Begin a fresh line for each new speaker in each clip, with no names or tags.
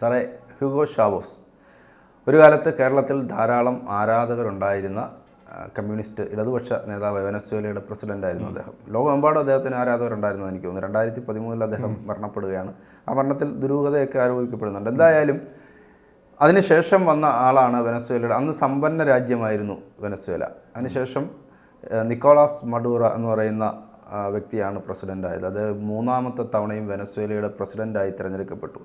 സാറേ Hugo Chavez. ഒരു കാലത്ത് കേരളത്തിൽ ധാരാളം ആരാധകരുണ്ടായിരുന്ന കമ്മ്യൂണിസ്റ്റ് ഇടതുപക്ഷ നേതാവ് വെനസ്വേലയുടെ പ്രസിഡന്റ് ആയിരുന്നു അദ്ദേഹം. ലോകമെമ്പാടും അദ്ദേഹത്തിന് ആരാധകരുണ്ടായിരുന്നു എനിക്ക് തോന്നുന്നു. രണ്ടായിരത്തി പതിമൂന്നിൽ അദ്ദേഹം മരണപ്പെടുകയാണ്. ആ മരണത്തിൽ ദുരൂഹതയൊക്കെ ആരോപിക്കപ്പെടുന്നുണ്ട്. എന്തായാലും അതിനുശേഷം വന്ന ആളാണ് വെനസ്വേലയുടെ അന്ന് സമ്പന്ന രാജ്യമായിരുന്നു വെനസ്വേല. അതിനുശേഷം നിക്കോളാസ് മഡൂറ എന്ന് പറയുന്ന വ്യക്തിയാണ് പ്രസിഡന്റായത് അത് മൂന്നാമത്തെ തവണയും വെനസ്വേലയുടെ പ്രസിഡന്റായി തിരഞ്ഞെടുക്കപ്പെട്ടു.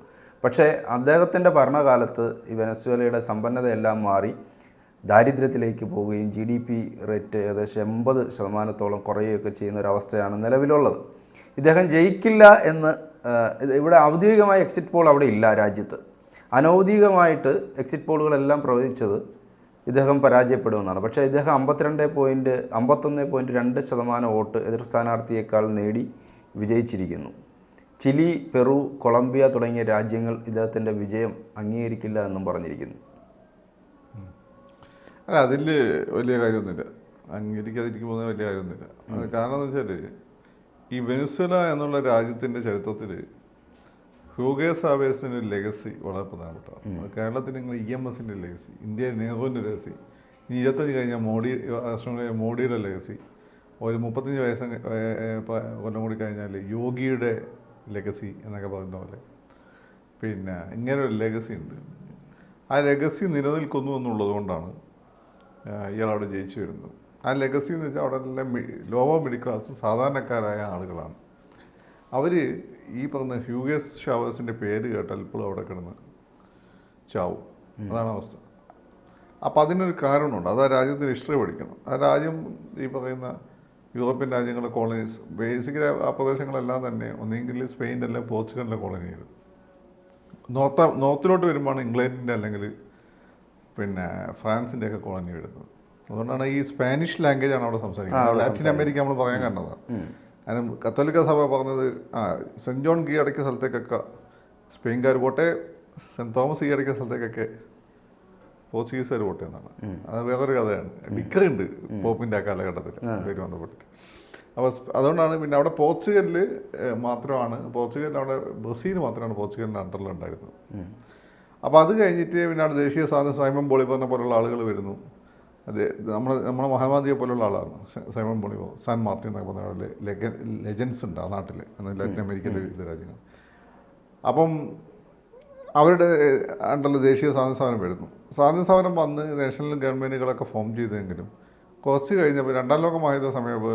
പക്ഷേ അദ്ദേഹത്തിന്റെ ഭരണകാലത്ത് വെനസ്വേലയുടെ സമ്പന്നതയെല്ലാം മാറി ദാരിദ്ര്യത്തിലേക്ക് പോവുകയും ജി ഡി പി റേറ്റ് ഏകദേശം എൺപത് ശതമാനത്തോളം കുറയുകയൊക്കെ ചെയ്യുന്ന ഒരവസ്ഥയാണ് നിലവിലുള്ളത്. ഇദ്ദേഹം ജയിക്കില്ല എന്ന് ഇവിടെ ഔദ്യോഗികമായ എക്സിറ്റ് പോൾ അവിടെ ഇല്ല രാജ്യത്ത്. അനൗദ്യോഗികമായിട്ട് എക്സിറ്റ് പോളുകളെല്ലാം പ്രവചിച്ചത് ഇദ്ദേഹം പരാജയപ്പെടുമെന്നാണ്. പക്ഷേ ഇദ്ദേഹം അമ്പത്തിരണ്ട് പോയിന്റ് അമ്പത്തൊന്ന് പോയിന്റ് രണ്ട് ശതമാനം വോട്ട് എതിർ സ്ഥാനാർത്ഥിയേക്കാൾ നേടി വിജയിച്ചിരിക്കുന്നു. ചിലി പെറു കൊളംബിയ തുടങ്ങിയ രാജ്യങ്ങൾ ഇദ്ദേഹത്തിന്റെ വിജയം അംഗീകരിക്കില്ല എന്നും പറഞ്ഞിരിക്കുന്നു.
അല്ല അതിൽ വലിയ കാര്യമൊന്നുമില്ല. അംഗീകരിക്കാതിരിക്കുമ്പോൾ വലിയ കാര്യമൊന്നുമില്ല. അത് കാരണം എന്ന് വെച്ചാൽ ഈ വെനിസ്വല എന്നുള്ള രാജ്യത്തിന്റെ ചരിത്രത്തിൽ ഹ്യൂഗേ സാവേസിന്റെ ലെഗസി വളരെ പ്രധാനപ്പെട്ടതാണ്. അത് കേരളത്തിൽ നിങ്ങൾ ഇ എം എസിന്റെ ലെഗസി ഇന്ത്യ നെഹ്റുവിന്റെ ലെഗസി ഇനി ഇരുപത്തഞ്ച് കഴിഞ്ഞാൽ മോഡി കഴിഞ്ഞാൽ മോഡിയുടെ ലെഗസി ഒരു മുപ്പത്തഞ്ച് വയസ്സ് കൊല്ലം കൂടി കഴിഞ്ഞാൽ യോഗിയുടെ ലെഗസി എന്നൊക്കെ പറയുന്ന പോലെ. പിന്നെ ഇങ്ങനെ ഒരു ലെഗസി ഉണ്ട്. ആ ലെഗസി നിലനിൽക്കുന്നു എന്നുള്ളത് കൊണ്ടാണ് ഇയാൾ അവിടെ ജയിച്ചു വരുന്നത്. ആ ലെഗസി എന്ന് വെച്ചാൽ അവിടെ എല്ലാം ലോവർ മിഡിൽ ക്ലാസ്സും സാധാരണക്കാരായ ആളുകളാണ്. അവർ ഈ പറഞ്ഞ ഹ്യൂഗസ് ഷാവേഴ്സിന്റെ പേര് കേട്ടാൽ ഇപ്പോഴും അവിടെ കിടന്ന് ചാവും. അതാണ് അവസ്ഥ. അപ്പം അതിനൊരു കാരണമുണ്ട്. അത് ആ രാജ്യത്തിന് ഹിസ്റ്ററി പഠിക്കണം. ആ രാജ്യം ഈ പറയുന്ന യൂറോപ്യൻ രാജ്യങ്ങളുടെ കോളനീസ് ബേസിക്കലി ആ പ്രദേശങ്ങളെല്ലാം തന്നെ ഒന്നെങ്കിൽ സ്പെയിന്റെ അല്ലെങ്കിൽ പോർച്ചുഗലിന്റെ കോളനികൾ നോർത്ത് നോർത്തിലോട്ട് വരുമ്പോഴാണ് ഇംഗ്ലണ്ടിന്റെ അല്ലെങ്കിൽ പിന്നെ ഫ്രാൻസിന്റെ ഒക്കെ കോളനി വരുന്നത്. അതുകൊണ്ടാണ് ഈ സ്പാനിഷ് ലാംഗ്വേജ് ആണ് അവിടെ സംസാരിക്കുന്നത്. ലാറ്റിൻ അമേരിക്ക നമ്മൾ പറയാൻ കാരണം അതാണ് അതിന് കത്തോലിക്ക സഭ പറഞ്ഞത് ആ സെന്റ് ജോൺ കീഴടക്കിയ സ്ഥലത്തേക്കൊക്കെ സ്പെയിൻകാർ പോട്ടെ സെന്റ് തോമസ് കീഴടക്കിയ സ്ഥലത്തേക്കൊക്കെ പോർച്ചുഗീസുകാർ പോട്ടെ എന്നാണ്. അത് വേറൊരു കഥയാണ്. വിക്കറുണ്ട് പോപ്പിന്റെ ആ കാലഘട്ടത്തിൽ പേര് ബന്ധപ്പെട്ടിട്ട് അപ്പോൾ അതുകൊണ്ടാണ് പിന്നെ അവിടെ പോർച്ചുഗലിൽ മാത്രമാണ്. പോർച്ചുഗലിൽ അവിടെ ബ്രസീൽ മാത്രമാണ് പോർച്ചുഗലിന്റെ അണ്ടറിൽ ഉണ്ടായിരുന്നത്. അപ്പോൾ അത് കഴിഞ്ഞിട്ട് പിന്നെ അവിടെ ദേശീയ സ്വാതന്ത്ര്യ സൈമൺ ബോളിബറിനെ പോലുള്ള ആളുകൾ വരുന്നു. അത് നമ്മൾ നമ്മുടെ മഹാമാതിയെ പോലുള്ള ആളാണ്. സൈമൺ ബോളിബോ സാൻ മാർട്ടിൻ എന്നൊക്കെ പറഞ്ഞ ലെഗ ലെജൻസ് ഉണ്ട് ആ നാട്ടിൽ ലാറ്റിൻ അമേരിക്കയിലെ വിവിധ രാജ്യങ്ങൾ. അപ്പം അവരുടെ അണ്ടറിൽ ദേശീയ സ്വാതന്ത്ര്യ സമരം വരുന്നു. സ്വാതന്ത്ര്യ സമരം വന്ന് നാഷണൽ ഗവൺമെന്റുകളൊക്കെ ഫോം ചെയ്തെങ്കിലും കുറച്ച് കഴിഞ്ഞപ്പോൾ രണ്ടാം ലോക മഹായുദ്ധ സമയം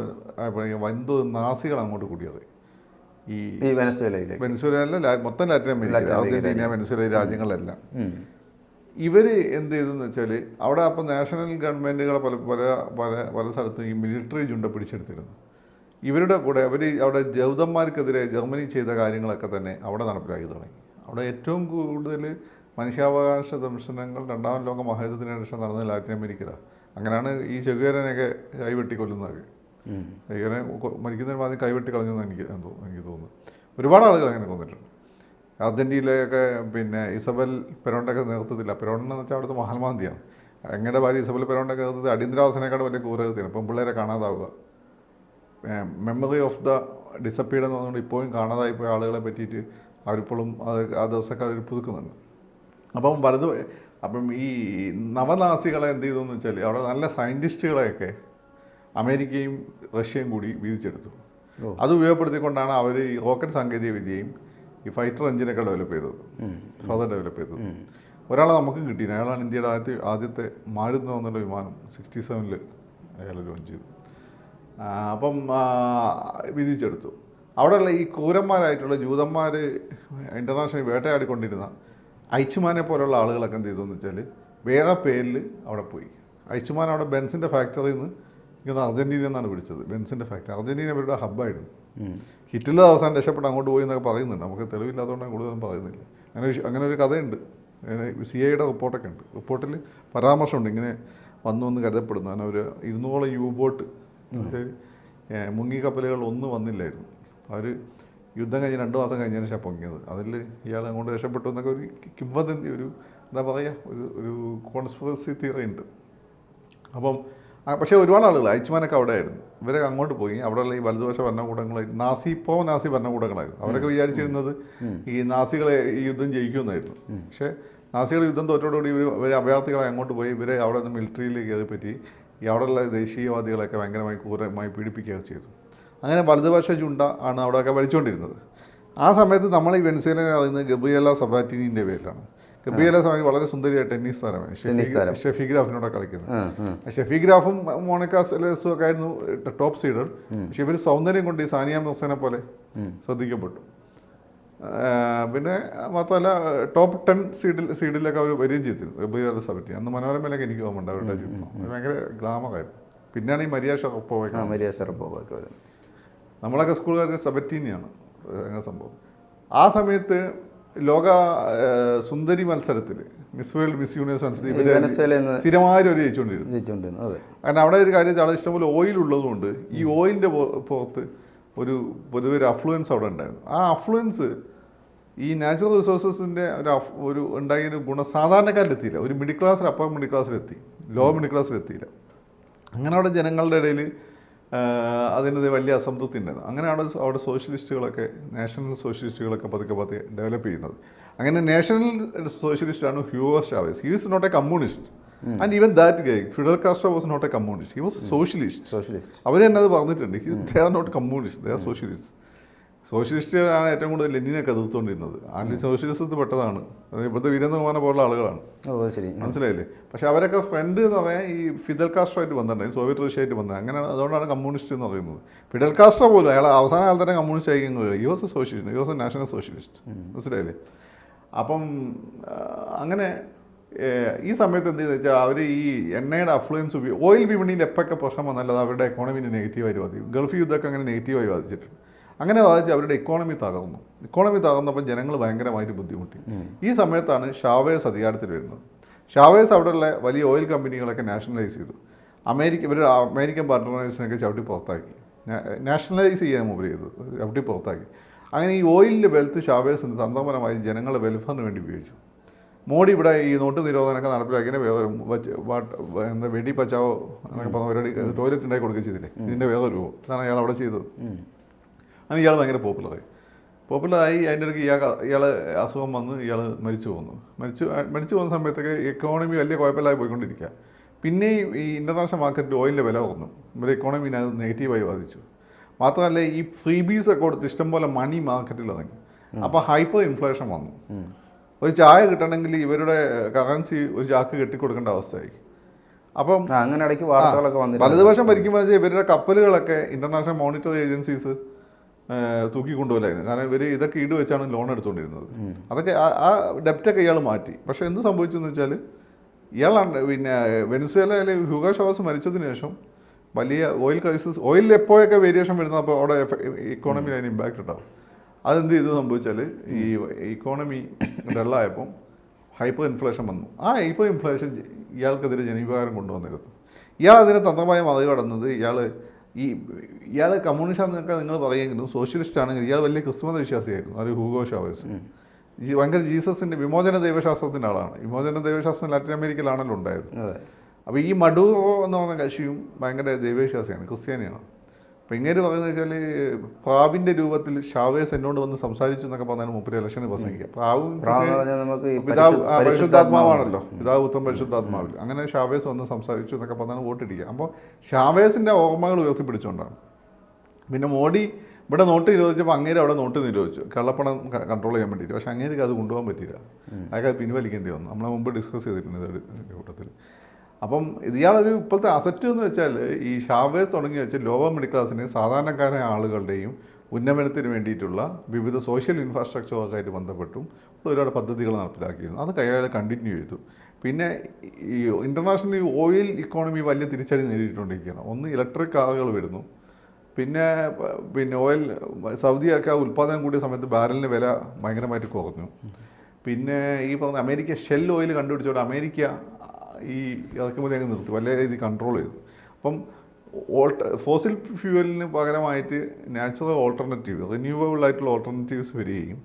ആയപ്പോഴേക്കും നാസികൾ അങ്ങോട്ട് കൂടിയത്. ഈ വെനസ്വേലയിലെ മൊത്തം ലാറ്റിൻ അമേരിക്ക അർജന്റീന വെനസ്വേല
രാജ്യങ്ങളെല്ലാം.
ഇവർ എന്ത് ചെയ്തെന്ന് വെച്ചാൽ അവിടെ അപ്പോൾ നാഷണൽ ഗവൺമെന്റുകളെ പല പല പല പല സ്ഥലത്തും ഈ മിലിറ്ററി ജുണ്ട പിടിച്ചെടുത്തിരുന്നു. ഇവരുടെ കൂടെ അവർ അവിടെ ജൗതന്മാർക്കെതിരെ ജർമ്മനി ചെയ്ത കാര്യങ്ങളൊക്കെ തന്നെ അവിടെ നടപ്പിലാക്കി തുടങ്ങി. അവിടെ ഏറ്റവും കൂടുതൽ മനുഷ്യാവകാശ ദംശനങ്ങൾ രണ്ടാം ലോക മഹായുദ്ധത്തിന് ശേഷം നടന്നത് ലാറ്റിൻ അമേരിക്കയിലാണ്. അങ്ങനെയാണ് ഈ ചെകുവേരനെയൊക്കെ കൈവെട്ടി കൊല്ലുന്നത്
ഉം.
ഇങ്ങനെ കൊ- മരിക്കുന്നതിന് ആദ്യം കൈവെട്ടി കളഞ്ഞെന്ന് എനിക്ക് എന്തോ എനിക്ക് തോന്നുന്നു. ഒരുപാട് ആളുകൾ അങ്ങനെ കൊന്നിട്ടുണ്ട്. അർജന്റീനയിലൊക്കെ പിന്നെ ഇസബൽ പെരോണ്ടൊക്കെ നേതൃത്വത്തില്ല പെരോൺ എന്ന് വെച്ചാൽ അവിടുത്തെ മഹാത്മാന്തിയാണ് എങ്ങനെ ഭാര്യ ഇസബൽ പെരോണ്ടൊക്കെ നേതൃത്വത്തിൽ അടിയന്തരാവസ്ഥനേക്കാൾ വലിയ ക്രൂരതയാണ് ഇപ്പം പിള്ളേരെ കാണാതാവുക. മെമ്മറി ഓഫ് ദ ഡിസപ്പീഡ് എന്ന് പറഞ്ഞുകൊണ്ട് ഇപ്പോഴും കാണാതായി പോയ ആളുകളെ പറ്റിയിട്ട് അവരിപ്പോഴും അത് ആ ദിവസമൊക്കെ അവർ പുതുക്കുന്നുണ്ട്. അപ്പം വലതു അപ്പം ഈ നവനാസികളെ എന്ത് ചെയ്തു എന്ന് വെച്ചാൽ അവിടെ നല്ല സയന്റിസ്റ്റുകളെയൊക്കെ അമേരിക്കയും റഷ്യയും കൂടി വീതിച്ചെടുത്തു. അത് ഉപയോഗപ്പെടുത്തിക്കൊണ്ടാണ് അവർ ഈ റോക്കറ്റ് സാങ്കേതിക വിദ്യയും ഈ ഫൈറ്റർ എഞ്ചിനൊക്കെ ഡെവലപ്പ് ചെയ്തത്. ഫർദർ ഡെവലപ്പ് ചെയ്തത്. ഒരാളെ നമുക്ക് കിട്ടി അയാളാണ് ഇന്ത്യയുടെ ആദ്യത്തെ ആദ്യത്തെ മാരുതി എന്നുള്ള വിമാനം സിക്സ്റ്റി സെവനിൽ അയാൾ ലോഞ്ച് ചെയ്തു. അപ്പം വിധിച്ചെടുത്തു. അവിടെയുള്ള ഈ ക്രൂരന്മാരായിട്ടുള്ള ജൂതന്മാർ ഇന്റർനാഷണൽ വേട്ടയാടിക്കൊണ്ടിരുന്ന ഐച്ചുമാനെ പോലുള്ള ആളുകളൊക്കെ എന്ത് ചെയ്തു എന്ന് വെച്ചാൽ വേറെ പേരിൽ അവിടെ പോയി. അയച്ചുമാൻ അവിടെ ബെൻസിന്റെ ഫാക്ടറിയിൽ നിന്ന് ഇങ്ങനെ അർജന്റീനയിൽ നിന്നാണ് പിടിച്ചത്. ബെൻസിന്റെ ഫാക്ടറി അർജന്റീന അവരുടെ ഹബ്ബായിരുന്നു
ഹിറ്റിലെ
ഹിറ്റ്ലർ അവസാനം രക്ഷപ്പെട്ട് അങ്ങോട്ട് പോയി എന്നൊക്കെ പറയുന്നുണ്ട്. നമുക്ക് തെളിവില്ലാത്തതുകൊണ്ട് കൂടുതലൊന്നും പറയുന്നില്ല. അങ്ങനെ അങ്ങനെ ഒരു കഥയുണ്ട്. സി ഐയുടെ റിപ്പോർട്ടൊക്കെ ഉണ്ട്. റിപ്പോർട്ടിൽ പരാമർശമുണ്ട്. ഇങ്ങനെ വന്നു എന്ന് കരുതപ്പെടുന്നു. അങ്ങനെ ഒരു ഇരുന്നൂറോളം യു ബോട്ട് മുങ്ങി കപ്പലുകൾ ഒന്നും വന്നില്ലായിരുന്നു. അവർ യുദ്ധം കഴിഞ്ഞ് രണ്ട് മാസം കഴിഞ്ഞതിന് ശേഷം പൊങ്ങിയത്. അതിൽ ഇയാൾ അങ്ങോട്ട് രക്ഷപ്പെട്ടു എന്നൊക്കെ ഒരു കിംവദന്തി ഒരു എന്താ പറയുക ഒരു ഒരു കോൺസ്പിറസി തിയറി ഉണ്ട്. അപ്പം പക്ഷേ ഒരുപാട് ആളുകൾ അയച്ചുമാനൊക്കെ അവിടെ ആയിരുന്നു ഇവരൊക്കെ അങ്ങോട്ട് പോയി. അവിടെയുള്ള ഈ വലതുപക്ഷ ഭരണകൂടങ്ങളായിരുന്നു. നാസി ഇപ്പോൾ നാസി ഭരണകൂടങ്ങളായിരുന്നു. അവരൊക്കെ വിചാരിച്ചിരുന്നത് ഈ നാസികളെ ഈ യുദ്ധം ജയിക്കുമെന്നായിരുന്നു. പക്ഷേ നാസികൾ യുദ്ധം തോറ്റോടുകൂടി ഇവർ ഇവർ അഭയാർത്ഥികളെ അങ്ങോട്ട് പോയി. ഇവരെ അവിടെ നിന്ന് മിലിറ്ററിയിലേക്ക് അത് പറ്റി. ഈ അവിടെയുള്ള ദേശീയവാദികളെയൊക്കെ ഭയങ്കരമായി ക്രൂരമായി പീഡിപ്പിക്കുകയൊക്കെ ചെയ്തു. അങ്ങനെ വലതുപക്ഷ ചുണ്ട ആണ് അവിടെയൊക്കെ ഭരിച്ചുകൊണ്ടിരുന്നത് ആ സമയത്ത് നമ്മൾ ഈ വെനിസേല അറിയുന്നത് ഗബ്രിയല സബാറ്റിനിന്റെ പേരിലാണ്. ഗബ്രിയല സബാറ്റി വളരെ സുന്ദരിയായ ടെന്നീസ് താരമാണ്. ഷെഫി- ഗ്രാഫിനോടെ കളിക്കുന്നത്. ഷെഫി ഗ്രാഫും മോണിക്ക സെലേസും ഒക്കെ ആയിരുന്നു ടോപ്പ് സീഡർ. പക്ഷെ ഇവർ സൗന്ദര്യം കൊണ്ട് ഈ സാനിയ മിർസനെ പോലെ ശ്രദ്ധിക്കപ്പെട്ടു. പിന്നെ മാത്രമല്ല ടോപ്പ് ടെൻ സീഡിൽ സീഡിലൊക്കെ അവർ വരികയും ചെയ്തിരുന്നു ഗബ്രിയല സബറ്റി അന്ന് മനോരമയിലൊക്കെ എനിക്ക് പോകുന്നുണ്ട് അവരുടെ ചിത്രം. ഭയങ്കര ഗ്ലാമറായിരുന്നു. പിന്നെയാണ് ഈ മരിയ ഷറപ്പോവ
ആ മരിയ ഷറപ്പോവൊക്കെ
നമ്മളൊക്കെ സ്കൂളുകാർക്ക് സബറ്റീനിയാണ്. അങ്ങനെ സംഭവം. ആ സമയത്ത് ലോക സുന്ദരി മത്സരത്തിൽ മിസ് വേൾഡ് മിസ് യൂണിവേഴ്സ് മത്സരത്തിൽ
ഇവർ
സ്ഥിരമായി ഒരു ജയിച്ചുകൊണ്ടിരുന്നു. കാരണം അവിടെ ഒരു കാര്യം അവിടെ ഇഷ്ടംപോലെ ഓയിൽ ഉള്ളതുകൊണ്ട് ഈ ഓയിലിന്റെ പുറത്ത് ഒരു പൊതുവെ ഒരു അഫ്ലുവൻസ് അവിടെ ഉണ്ടായിരുന്നു. ആ അഫ്ലുവൻസ് ഈ നാച്ചുറൽ റിസോഴ്സസിന്റെ ഒരു അഫ് ഒരു ഉണ്ടായ ഒരു ഗുണം സാധാരണക്കാരിലെത്തിയില്ല ഒരു മിഡിൽ ക്ലാസ്സിൽ അപ്പർ മിഡിൽ ക്ലാസ്സിലെത്തി ലോ മിഡിൽ ക്ലാസ്സിലെത്തിയില്ല അങ്ങനെ അവിടെ ജനങ്ങളുടെ ഇടയിൽ അതിനത് വലിയ അസംതൃപ്തി ഉണ്ടായിരുന്നു അങ്ങനെയാണ് അവിടെ സോഷ്യലിസ്റ്റുകളൊക്കെ നാഷണൽ സോഷ്യലിസ്റ്റുകളൊക്കെ പതുക്കെ പതുക്കെ ഡെവലപ്പ് ചെയ്യുന്നത്. അങ്ങനെ national സോഷ്യലിസ്റ്റാണ് Hugo Chavez he is not a communist and even that guy Fidel Castro was not a communist he was socialist
socialist
അവർ തന്നെ അത് പറഞ്ഞിട്ടുണ്ട്. They are not communist they are socialist സോഷ്യലിസ്റ്റുകളാണ് ഏറ്റവും കൂടുതൽ ലെനിനൊക്കെ എതിർത്തുകൊണ്ടിരുന്നത്. And സോഷ്യലിസത്തിൽ പെട്ടതാണ്. അത് ഇപ്പോഴത്തെ വീരേന്ദ്രകുമാരനെ പോലുള്ള ആളുകളാണ്. മനസ്സിലായില്ലേ? പക്ഷെ അവരൊക്കെ ഫ്രണ്ട് എന്ന് പറയാൻ ഈ ഫിദൽ കാസ്ട്രോയിട്ട് ബന്ധമുണ്ട്. സോവിയറ്റ് റഷ്യ ആയിട്ട് ബന്ധം അങ്ങനെ അതുകൊണ്ടാണ് കമ്മ്യൂണിസ്റ്റ് എന്ന് പറയുന്നത്. ഫിഡൽ കാസ്ട്രോ പോലും അയാൾ അവസാന കാലത്ത് തന്നെ കമ്മ്യൂണിസ്റ്റ് ആയിരിക്കുന്നത് U S socialist U S national socialist മനസ്സിലായില്ലേ? അപ്പം അങ്ങനെ ഈ സമയത്ത് എന്ത് ചെയ്തെന്ന് വെച്ചാൽ അവർ ഈ എണ്ണയുടെ അഫ്ലുവൻസ് ഉപയോഗി ഓയിൽ വിപണിയിൽ എപ്പോഴൊക്കെ പ്രശ്നം വന്നാലും അത് അവരുടെ എക്കോണമിനെ നെഗറ്റീവായിട്ട് ബാധിക്കും. ഗൾഫ് യുദ്ധമൊക്കെ അങ്ങനെ നെഗറ്റീവായി ബാധിച്ചിട്ടുണ്ട്. അങ്ങനെ ബാധിച്ച് അവരുടെ ഇക്കോണമി തകർന്നു. ഇക്കോണമി തകർന്നപ്പോൾ ജനങ്ങൾ ഭയങ്കരമായിട്ട് ബുദ്ധിമുട്ടി. ഈ സമയത്താണ് ഷാവേസ് അധികാരത്തിൽ വരുന്നത്. ഷാവേസ് അവിടെയുള്ള വലിയ ഓയിൽ കമ്പനികളൊക്കെ നാഷണലൈസ് ചെയ്തു. അമേരിക്ക ഇവരുടെ അമേരിക്കൻ പാർട്ട്നേഴ്സിനൊക്കെ ചവിട്ടി പുറത്താക്കി. നാഷണലൈസ് ചെയ്യാൻ മുമ്പ് ചെയ്തു. ചവിട്ടി പുറത്താക്കി. അങ്ങനെ ഈ ഓയിലിന്റെ വെൽത്ത് ഷാവേസിന് തന്ത്രപരമായി ജനങ്ങളുടെ വെൽഫെയറിന് വേണ്ടി ഉപയോഗിച്ചു. മോഡി ഇവിടെ ഈ നോട്ട് നിരോധനമൊക്കെ നടപ്പിലാക്കിയ വേറെ എന്താ വെടി പച്ചാവോ എന്നൊക്കെ പറഞ്ഞ പരിപാടി ടോയ്ലറ്റ് ഉണ്ടാക്കി കൊടുക്കുക ചെയ്തില്ലേ? ഇതിന്റെ വേറെ രൂപം. ഇതാണ് അയാൾ അവിടെ ചെയ്തത്. അങ്ങനെ ഇയാൾ ഭയങ്കര പോപ്പുലറായി. പോപ്പുലറായി അതിന്റെ ഇടയ്ക്ക് ഇയാൾ ഇയാൾ അസുഖം വന്ന് ഇയാൾ മരിച്ചു പോകുന്നു മരിച്ചു മരിച്ചു പോകുന്ന സമയത്തൊക്കെ എക്കോണമി വലിയ കുഴപ്പമില്ലാതെ പോയിക്കൊണ്ടിരിക്കുക. പിന്നെ ഈ ഇന്റർനാഷണൽ മാർക്കറ്റിൽ ഓയിലിന്റെ വില കുറഞ്ഞു. ഇവരെ എക്കോണമിനെ അത് നെഗറ്റീവായി ബാധിച്ചു. മാത്രമല്ല ഈ ഫ്രീ ബീസ് ഒക്കെ കൊടുത്ത് ഇഷ്ടംപോലെ മണി മാർക്കറ്റിൽ ഇറങ്ങി. അപ്പോൾ ഹൈപ്പർ ഇൻഫ്ലേഷൻ വന്നു. ഒരു ചായ കിട്ടണമെങ്കിൽ ഇവരുടെ കറൻസി ഒരു ചാക്ക് കെട്ടിക്കൊടുക്കേണ്ട അവസ്ഥയായി. അപ്പം
അങ്ങനെ ഇടയ്ക്ക് വാർത്തകളൊക്കെ വന്നു
വലതുപക്ഷം ഭരിക്കുമ്പോൾ ഇവരുടെ കപ്പലുകളൊക്കെ ഇന്റർനാഷണൽ മോണിറ്ററി ഏജൻസീസ് തൂക്കി കൊണ്ടുപോലായിരുന്നു കാരണം ഇവർ ഇതൊക്കെ ഈട് വെച്ചാണ് ലോൺ എടുത്തുകൊണ്ടിരുന്നത് അതൊക്കെ ആ- ഡെപ്റ്റൊക്കെ ഇയാൾ മാറ്റി. പക്ഷേ എന്ത് സംഭവിച്ചു എന്ന് വെച്ചാൽ ഇയാൾ പിന്നെ വെനിസ്വേലയിലെ ഹ്യൂഗോ ഷവാസ് മരിച്ചതിന് ശേഷം വലിയ ഓയിൽ ക്രൈസിസ് ഓയിലിൽ എപ്പോഴൊക്കെ വേരിയേഷൻ വരുന്ന അപ്പോൾ അവിടെ ഇക്കോണമിയിൽ അതിന് ഇമ്പാക്റ്റ് ഉണ്ടാവും. അതെന്ത് ചെയ്തു സംഭവിച്ചാൽ ഈ ഇക്കോണമി ഡള്ളായപ്പം ഹൈപ്പർ ഇൻഫ്ലേഷൻ വന്നു. ആ ഹൈപ്പർ ഇൻഫ്ലേഷൻ ഇയാൾക്കെതിരെ ജനവികാരം കൊണ്ടുവന്നിരുന്നു. ഇയാൾ അതിനെ തന്ത്രമായി മറികടന്നത് ഇയാൾ ഈ ഇയാൾ കമ്മ്യൂണിസ്റ്റ് എന്നൊക്കെ നിങ്ങൾ പറയുമെങ്കിലും സോഷ്യലിസ്റ്റ് ആണെങ്കിൽ ഇയാൾ വലിയ ക്രിസ്തുമത വിശ്വാസിയായിരുന്നു. അത് ഹൂഗോ ഷാവേസ് ഈ ഭയങ്കര ജീസസിന്റെ വിമോചന ദൈവശാസ്ത്രത്തിന്റെ ആളാണ്. വിമോചന ദൈവശാസ്ത്രം ലാറ്റിൻ അമേരിക്കയിലാണല്ലോ ഉണ്ടായത്. അപ്പോൾ ഈ മഡൂറോ എന്ന് പറഞ്ഞ കക്ഷിയും ഭയങ്കര ദൈവവിശ്വാസിയാണ് ക്രിസ്ത്യാനിയാണ്. അപ്പോൾ ഇങ്ങനെ പറയുന്നത് വെച്ചാൽ പ്രാവിന്റെ രൂപത്തിൽ ഷാവേസ് എന്നോട് വന്ന് സംസാരിച്ചു എന്നൊക്കെ പറഞ്ഞാൽ മുപ്പത് ഇലക്ഷന് പ്രസംഗിക്കുക പ്രാവും പിതാവ്
പരിശുദ്ധ-
പരിശുദ്ധാത്മാവാണല്ലോ. പിതാവ് ഉത്തം പരിശുദ്ധാത്മാവിൽ. അങ്ങനെ ഷാവേസ് വന്ന് സംസാരിച്ചു എന്നൊക്കെ പറഞ്ഞാൽ വോട്ടിടിക്കുക. അപ്പോൾ ഷാവേസിന്റെ ഓർമ്മകൾ ഉയർത്തിപ്പിടിച്ചുകൊണ്ടാണ്. പിന്നെ മോഡി ഇവിടെ നോട്ട് നിരോധിച്ചപ്പോൾ അങ്ങേര് അവിടെ നോട്ട് നിരോധിച്ചു. കള്ളപ്പണം കൺട്രോൾ ചെയ്യാൻ വേണ്ടിയിട്ട്. പക്ഷേ അങ്ങേർക്ക് അത് കൊണ്ടുപോകാൻ പറ്റിയില്ല. അതൊക്കെ അത് പിൻവലിക്കേണ്ടി വന്നു. നമ്മളെ മുമ്പ് ഡിസ്കസ് ചെയ്തിട്ടുണ്ട് ഇതൊരു കൂട്ടത്തിൽ അപ്പം ഇയാളൊരു ഇപ്പോഴത്തെ അസറ്റ് എന്ന് വെച്ചാൽ ഈ ഷാവേസ് തുടങ്ങി വെച്ച് ലോവർ മിഡിൽ ക്ലാസ്സിനെ സാധാരണക്കാരായ ആളുകളുടെയും ഉന്നമനത്തിന് വേണ്ടിയിട്ടുള്ള വിവിധ സോഷ്യൽ ഇൻഫ്രാസ്ട്രക്ചറൊക്കെ ആയിട്ട് ബന്ധപ്പെട്ടും ഒരുപാട് പദ്ധതികൾ നടപ്പിലാക്കിയിരുന്നു. അത് അയാൾ കണ്ടിന്യൂ ചെയ്തു. പിന്നെ ഈ ഇന്റർനാഷണൽ ഓയിൽ ഇക്കോണമി വലിയ തിരിച്ചടി നേരിട്ടുകൊണ്ടിരിക്കുകയാണ് ഒന്ന് ഇലക്ട്രിക് കാറുകൾ വരുന്നു. പിന്നെ പിന്നെ ഓയിൽ സൗദിയൊക്കെ ഉൽപ്പാദനം കൂടിയ സമയത്ത് ബാരലിന് വില ഭയങ്കരമായിട്ട് കുറഞ്ഞു. പിന്നെ ഈ പറഞ്ഞ അമേരിക്ക ഷെൽ ഓയിൽ കണ്ടുപിടിച്ചോണ്ട് അമേരിക്ക ഈ ഇറക്കുമതി അങ്ങ് നിർത്തി വലിയ ഇത് കൺട്രോൾ ചെയ്തു. അപ്പം ഓൾട്ട ഫോസിൽ ഫ്യൂവലിന് പകരമായിട്ട് നാച്ചുറൽ ഓൾട്ടർനേറ്റീവ് റിന്യൂവബിൾ ആയിട്ടുള്ള ഓൾട്ടർനേറ്റീവ്സ് വരികയും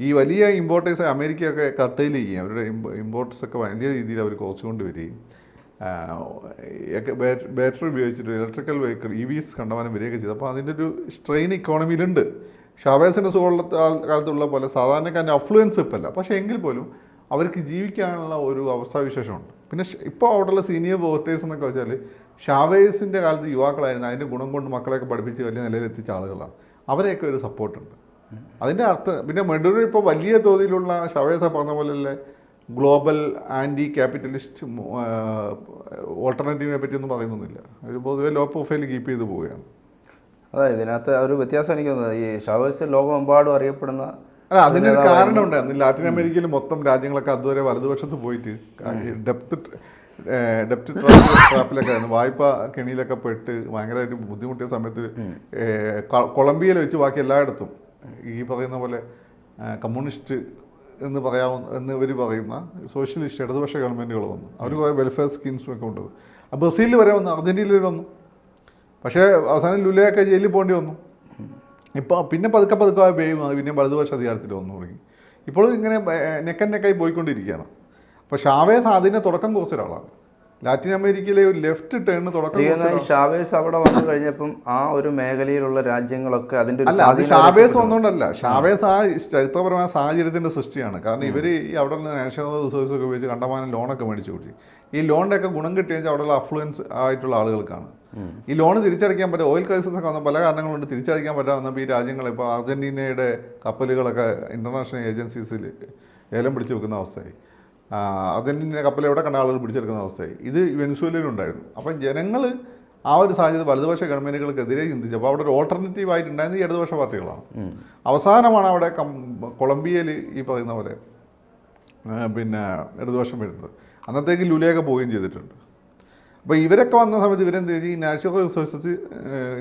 ഈ വലിയ ഇമ്പോർട്ടേഴ്സ് അമേരിക്കയൊക്കെ കട്ടയിൽ ചെയ്യും അവരുടെ ഇമ്പോർട്ടേഴ്സ് ഒക്കെ വലിയ രീതിയിൽ അവർ കുറച്ചുകൊണ്ട് വരികയും ബാറ്ററി ഉപയോഗിച്ചിട്ട് ഇലക്ട്രിക്കൽ വെഹിക്കിൾ ഇ വിസ് കണ്ടമാനം വരികയൊക്കെ ചെയ്തു. അപ്പോൾ അതിന്റെ ഒരു സ്ട്രെയിൻ ഇക്കോണമിയിലുണ്ട് ഷാവേസിന്റെ സുഖമുള്ള കാലത്തുള്ള പോലെ സാധാരണക്കാരന്റെ അഫ്ലുവൻസ് ഇപ്പല്ല. പക്ഷേ എങ്കിൽ പോലും അവർക്ക് ജീവിക്കാനുള്ള ഒരു അവസ്ഥാവിശേഷമുണ്ട്. പിന്നെ ഇപ്പോൾ അവിടെയുള്ള സീനിയർ വോട്ടേഴ്സ് എന്നൊക്കെ വെച്ചാൽ ഷാവേസിന്റെ കാലത്ത് യുവാക്കളായിരുന്നു അതിന്റെ ഗുണം കൊണ്ട് മക്കളെയൊക്കെ പഠിപ്പിച്ച് വലിയ നിലയിലെത്തിച്ച ആളുകളാണ്. അവരെയൊക്കെ ഒരു സപ്പോർട്ടുണ്ട് അതിന്റെ അർത്ഥം പിന്നെ മെഡൂർ ഇപ്പോൾ വലിയ തോതിലുള്ള ഷവേസ പറഞ്ഞ പോലെയുള്ള ഗ്ലോബൽ ആന്റി ക്യാപിറ്റലിസ്റ്റ് ഓൾട്ടർനേറ്റീവിനെ പറ്റിയൊന്നും പറയുന്നൊന്നുമില്ല. ഇത് പൊതുവെ ലോ പ്രൊഫൈൽ കീപ്പ് ചെയ്ത് പോവുകയാണ്.
അതായത് ഇതിനകത്ത് ഒരു വ്യത്യാസം എനിക്ക് തോന്നുന്നത് ഈ ഷാവേഴ്സ് ലോകമെമ്പാടും അറിയപ്പെടുന്ന
അല്ല അതിനൊരു കാരണം അന്ന് ലാറ്റിൻ അമേരിക്കയിൽ മൊത്തം രാജ്യങ്ങളൊക്കെ അതുവരെ വലതുപക്ഷത്ത് പോയിട്ട് ഡെപ്ത് ഡെപ്റ്റ് ട്രാപ്പിലൊക്കെ ആയിരുന്നു. വായ്പ കെണിയിലൊക്കെ പെട്ട് ഭയങ്കരമായിട്ട് ബുദ്ധിമുട്ടിയ സമയത്ത് കൊളംബിയയിൽ വെച്ച് ബാക്കി എല്ലായിടത്തും ഈ പറയുന്ന പോലെ കമ്മ്യൂണിസ്റ്റ് എന്ന് പറയാവുന്ന എന്ന് ഇവർ പറയുന്ന സോഷ്യലിസ്റ്റ് ഇടതുപക്ഷ ഗവൺമെന്റുകൾ വന്നു. അവർ കുറേ വെൽഫെയർ സ്കീംസും ഒക്കെ കൊണ്ടുപോകും ബ്രസീലിൽ വരെ വന്നു അർജന്റീനയിൽ വന്നു. പക്ഷേ അവസാനം ലുലയൊക്കെ ജയിലിൽ പോകേണ്ടി വന്നു. ഇപ്പോൾ പിന്നെ പതുക്കെ പതുക്കെ വേവ് പിന്നെ വലതുപക്ഷ അധികാരത്തിൽ വന്നു തുടങ്ങി. ഇപ്പോഴും ഇങ്ങനെ നെക്കൻ നെക്കായി പോയിക്കൊണ്ടിരിക്കുകയാണ്. അപ്പോൾ ഷാവേസ് അതിനെ തുടക്കം കുറിച്ച ഒരാളാണ്. ലാറ്റിൻ അമേരിക്കയിലെ ഒരു ലെഫ്റ്റ് ടേണിന് തുടക്കം
ഷാവേസ് അവിടെ വന്നു കഴിഞ്ഞപ്പം ആ ഒരു മേഖലയിലുള്ള രാജ്യങ്ങളൊക്കെ അതിന്റെ
അല്ല അത് ഷാവേസ് വന്നുകൊണ്ടല്ല ഷാവേസ് ആ ചരിത്രപരമായ സാഹചര്യത്തിന്റെ സൃഷ്ടിയാണ്. കാരണം ഇവർ ഈ അവിടെയുള്ള നാഷണൽ റിസോഴ്സ് ഒക്കെ ഉപയോഗിച്ച് കണ്ടമാനം ലോണൊക്കെ മേടിച്ചു കൂട്ടി. ഈ ലോണിന്റെ ഒക്കെ ഗുണം കിട്ടിയെന്ന് അവിടെയുള്ള അഫ്ലുവൻസ് ആയിട്ടുള്ള ആളുകൾക്കാണ്. ഈ ലോൺ തിരിച്ചടയ്ക്കാൻ പറ്റും ഓയിൽ ക്രൈസിസ് ഒക്കെ വന്ന പല കാരണങ്ങളുണ്ട്. തിരിച്ചടയ്ക്കാൻ പറ്റാതെ ഈ രാജ്യങ്ങൾ ഇപ്പോൾ അർജന്റീനയുടെ കപ്പലുകളൊക്കെ ഇന്റർനാഷണൽ ഏജൻസീസിൽ ഏലം പിടിച്ചു വെക്കുന്ന അവസ്ഥയായി. അർജന്റീനയുടെ അർജന്റീന കപ്പൽ എവിടെ കണ്ട ആളുകൾ പിടിച്ചെടുക്കുന്ന അവസ്ഥയായി. ഇത് വെനിസ്വേലയിലുണ്ടായിരുന്നു അപ്പം ജനങ്ങൾ ആ ഒരു സാഹചര്യത്തിൽ വലതുപക്ഷ ഗവൺമെന്റുകൾക്കെതിരെ ചിന്തിച്ചു. അപ്പോൾ അവിടെ ഒരു ഓൾട്ടർനേറ്റീവ് ആയിട്ടുണ്ടായിരുന്നത് ഈ ഇടതുപക്ഷ പാർട്ടികളാണ്. അവസാനമാണ് അവിടെ കൊളംബിയയിൽ ഈ പറയുന്ന പോലെ പിന്നെ ഇടതുപക്ഷം വരുന്നത്. അന്നത്തേക്ക് ലുലയൊക്കെ പോവുകയും ചെയ്തിട്ടുണ്ട്. അപ്പോൾ ഇവരൊക്കെ വന്ന സമയത്ത് ഇവരെന്ത് ചെയ്തു? ഈ നാച്ചുറൽ റിസോഴ്സസ്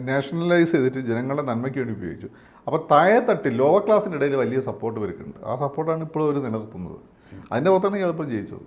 നാഷണലൈസ് ചെയ്തിട്ട് ജനങ്ങളുടെ നന്മയ്ക്ക് വേണ്ടി ഉപയോഗിച്ചു. അപ്പോൾ താഴെത്തട്ടിൽ ലോവർ ക്ലാസ്സിന്റെ ഇടയിൽ വലിയ സപ്പോർട്ട് ഇവർക്കുണ്ട് ആ സപ്പോർട്ടാണ് ഇപ്പോഴും അവർ നിലനിർത്തുന്നത്. അതിന്റെ പുറത്താണ് ഞാൻ എളുപ്പം ജയിച്ചത്.